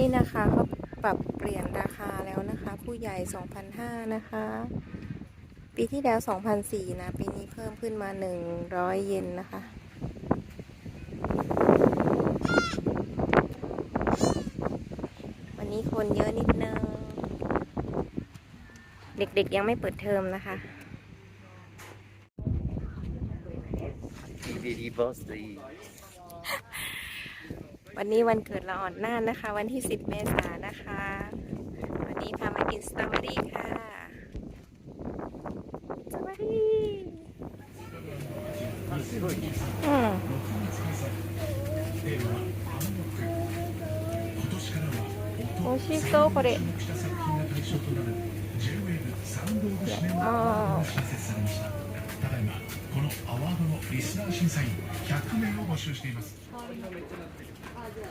นี่นะคะเขาปรับเปลี่ยนราคาแล้วนะคะ ผู้ใหญ่ 2,500 นะคะ ปีที่แล้ว2,400นะ ปีนี้เพิ่มขึ้นมา 100 เยนนะคะวันนี้คนเยอะนิดนึง เด็กๆยังไม่เปิดเทอมนะคะ DVD birthday วันนี้วันเกิดละอ่อนน่านนะคะ วันที่ 10 เมษายนนะคะ วันนี้พามากินสตรอเบอรี่ค่ะ สตรอเบอรี่อืมโอ้ชิโซこれあただいまこのアワードのリスナー審査員100名を募集しています Yeah.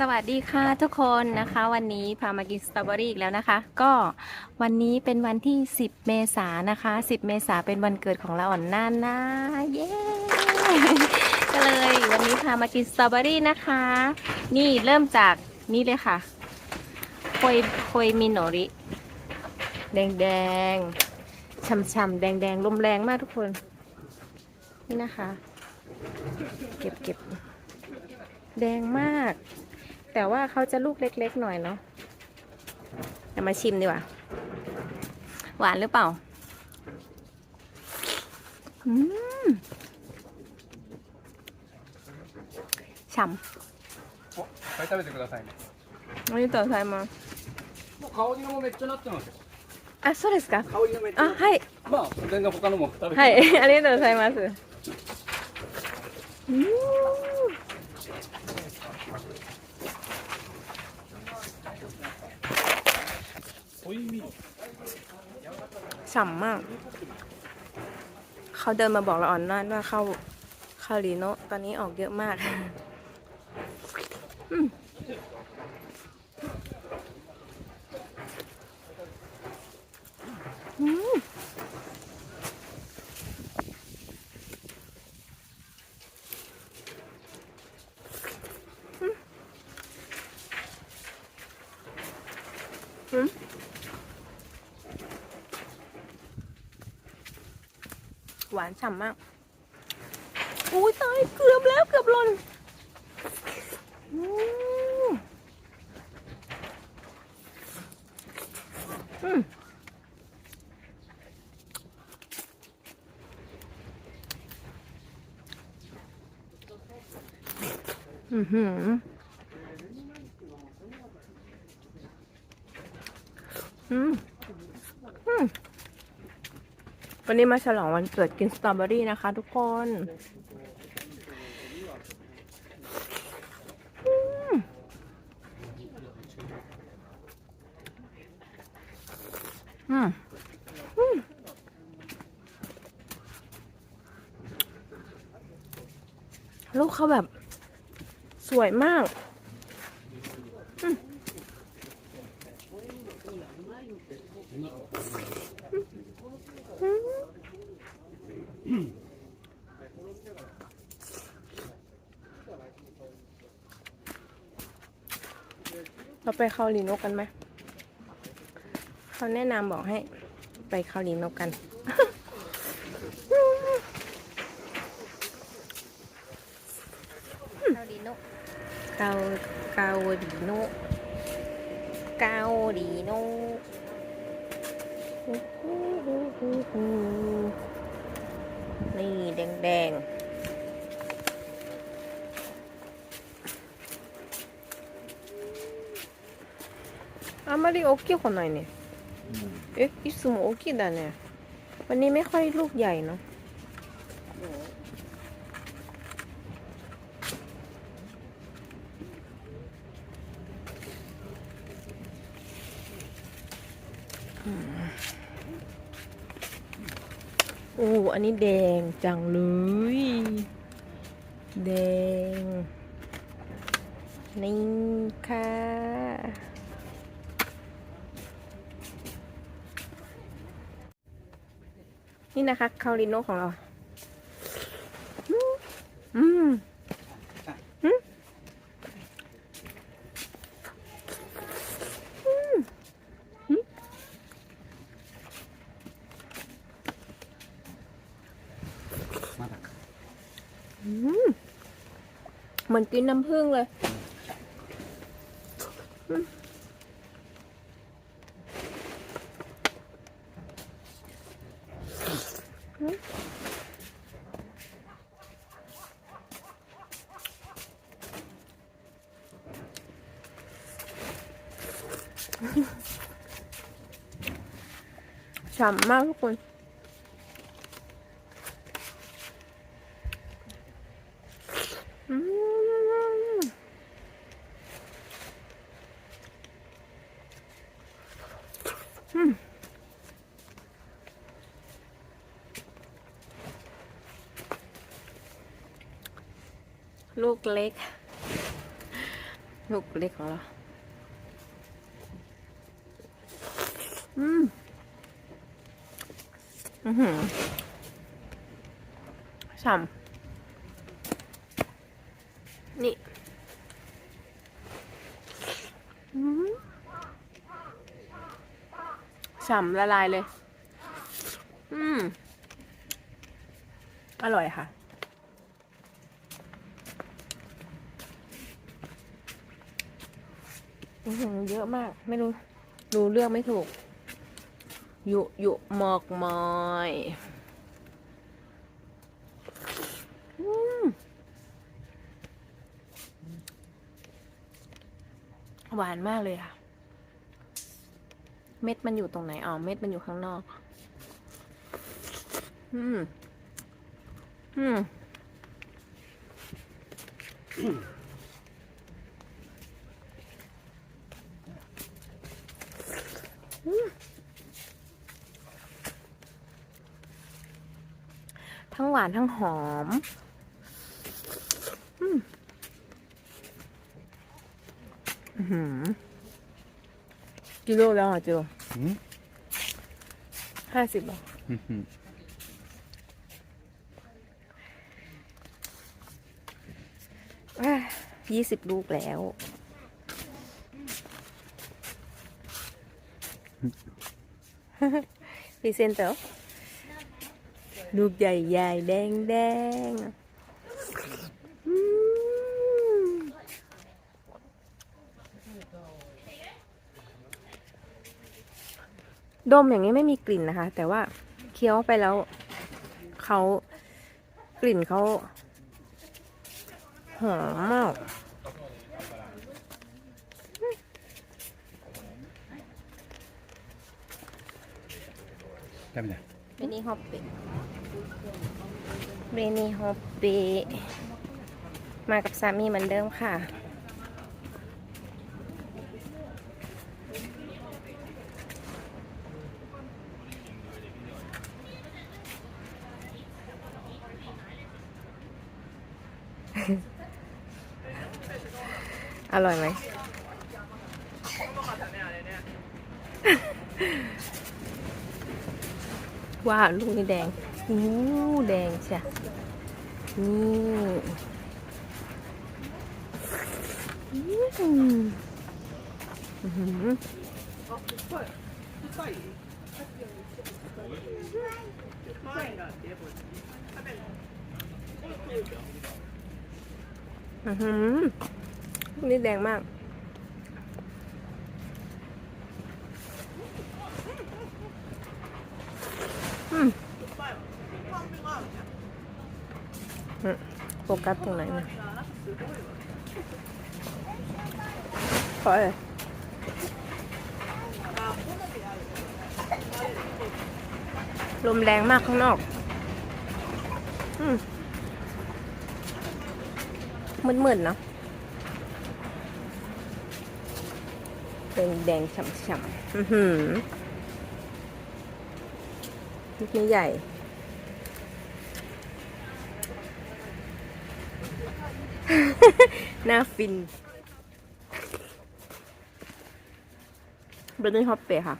สวัสดีค่ะทุกคนนะคะวันนี้พามากินสตรอเบอรี่อีกแล้วนะคะ ก็วันนี้เป็นวันที่ 10 เมษายนนะคะ 10 เมษายนเป็นวันเกิดของเราอ่อนน่านนะเย้ก็เลยวันนี้พามากินสตรอเบอรี่นะคะ นี่เริ่มจากนี่เลยค่ะโคยโคยมิโนริ แดงแดงๆช่ำๆแดงแดงๆลมแรงมากทุกคน นี่นะคะ เก็บเก็บแดงมาก แต่ว่าเขาจะลูกเล็กๆหน่อยเนาะเดี๋ยวมาชิมดีกว่า หวานหรือเปล่า อืมฉ่ おいっぱい食べてくださいねำありがとうございます。もう香りもめっちゃなってますよあ、そうですか。香りがめっちゃあ、はい。まあ全然他のも食べてはい、ありがとうございます。うーん ฉ่ำมาก เขาเดินมาบอกเราอ่อนนั่นว่าเข้าเขาลีโนตอนนี้ออกเยอะมากอืม หวานฉ่ำมากอุ้ยตายเกือบแล้วเกือบหล่นอืมอืมอือหืออืมอืม วันนี้มาฉลองวันเกิดกินสตรอเบอรี่นะคะ ทุกคนอืมอืมอืมลูกเขาแบบสวยมากอืม เราไปคาลิโนกกันไหม เขาแนะนำบอกให้ ไปคาลิโนกกันคาริโนะเกาเกาหลีโนเกาหลีโนฮู้ฮู้ฮู้ฮู้ฮู้ นี่แดงแดงあんまり大きい方ないね。え、いつも大きいだね。วันนี้ไม่ค่อยลูกใหญ่เนาะ อันนี้แดงจังเลย แดง นี่ค่ะนี่นะคะคาริโนของเรา อืม เหมือนกินน้ำผึ้งเลย ฉ่ำมากทุกคน ลูกเล็ก ลูกเล็กของเราอืม อือหือฉ่ำนี่ อืมฉ่ำละลายเลย อืม อร่อยค่ะ อือ หือเยอะมาก ไม่รู้ดูเลือกไม่ถูก ยุยุหมอกมอยหวานมากเลยค่ะ เม็ดมันอยู่ตรงไหน อ๋อ เม็ดมันอยู่ข้างนอก อืม อืม ทั้งหวานทั้งหอมกิโลแล้วอะจิโรห้าสิบหรอยี่สิบลูกแล้ว พีเซนเตอร์ ลูกใหญ่ใหญ่แดงแดงดมอย่างนี้ไม่มีกลิ่นนะคะ แต่ว่าเคี้ยวไปแล้วเขากลิ่นเขาหอมมากได้ไหมเนี่ยอันนี้ฮอปปิ้ เบนี่ฮอปปี้มากับสามีเหมือนเดิมค่ะ อร่อยไหม ว้าว ลูกนี้แดงอู้แดงใช่ นี่อืมอื้อหืออื้อหือลูกนี้แดงมาก โฟกัสตรงไหนเนี่ยขอเลยลมแรงมากข้างนอกอืมมืดๆเนาะเป็นแดงฉ่ำๆอื้อหือลูกนี้ใหญ่ หน้าฟินเบรนนี่ฮอปเป้ค่ะ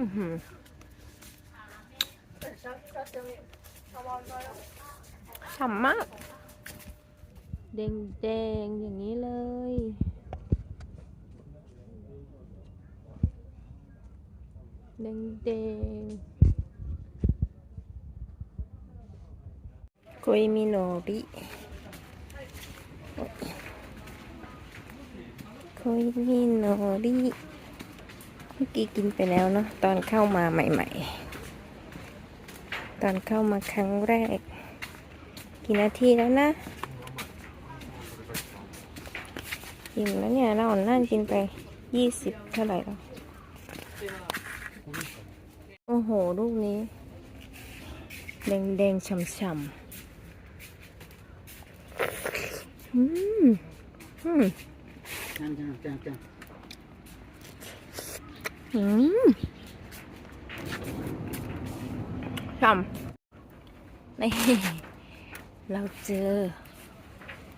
อือหือ ฉ่ำมาก แดงๆ อย่างนี้เลย แดงแดงโกยมิโนริโกยมิโนริเมื่อกี้กินไปแล้วเนาะตอนเข้ามาใหม่ ๆ ตอนเข้ามาครั้งแรก กี่นาทีแล้วนะอิ่มแล้วเนี่ยเราอ่อนนั่นกินไปยี่สิบเท่าไหร่แล้วโอ้โห ลูกนี้ แดงแดงฉ่ำๆอืมอืมอืม ฉ่ำนี่เราเจอ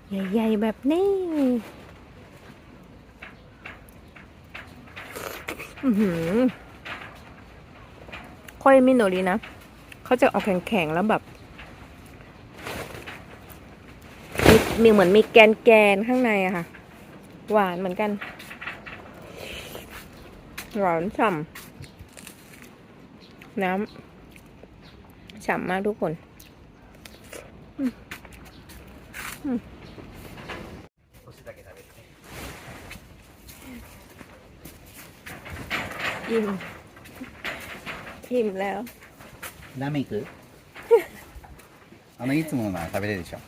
ใหญ่ๆแบบนี้อือหือค่อยมิโนรินะ เขาจะออกแข็งๆแล้วแบบมีมีเหมือนมีแกนๆข้างในอะค่ะ หวานเหมือนกัน หวานฉ่ำน้ำ ฉ่ำมากทุกคนอืมอืมอิ่มอิ่มแล้ว ラーメン行くあのいつものなら食べれるでしょ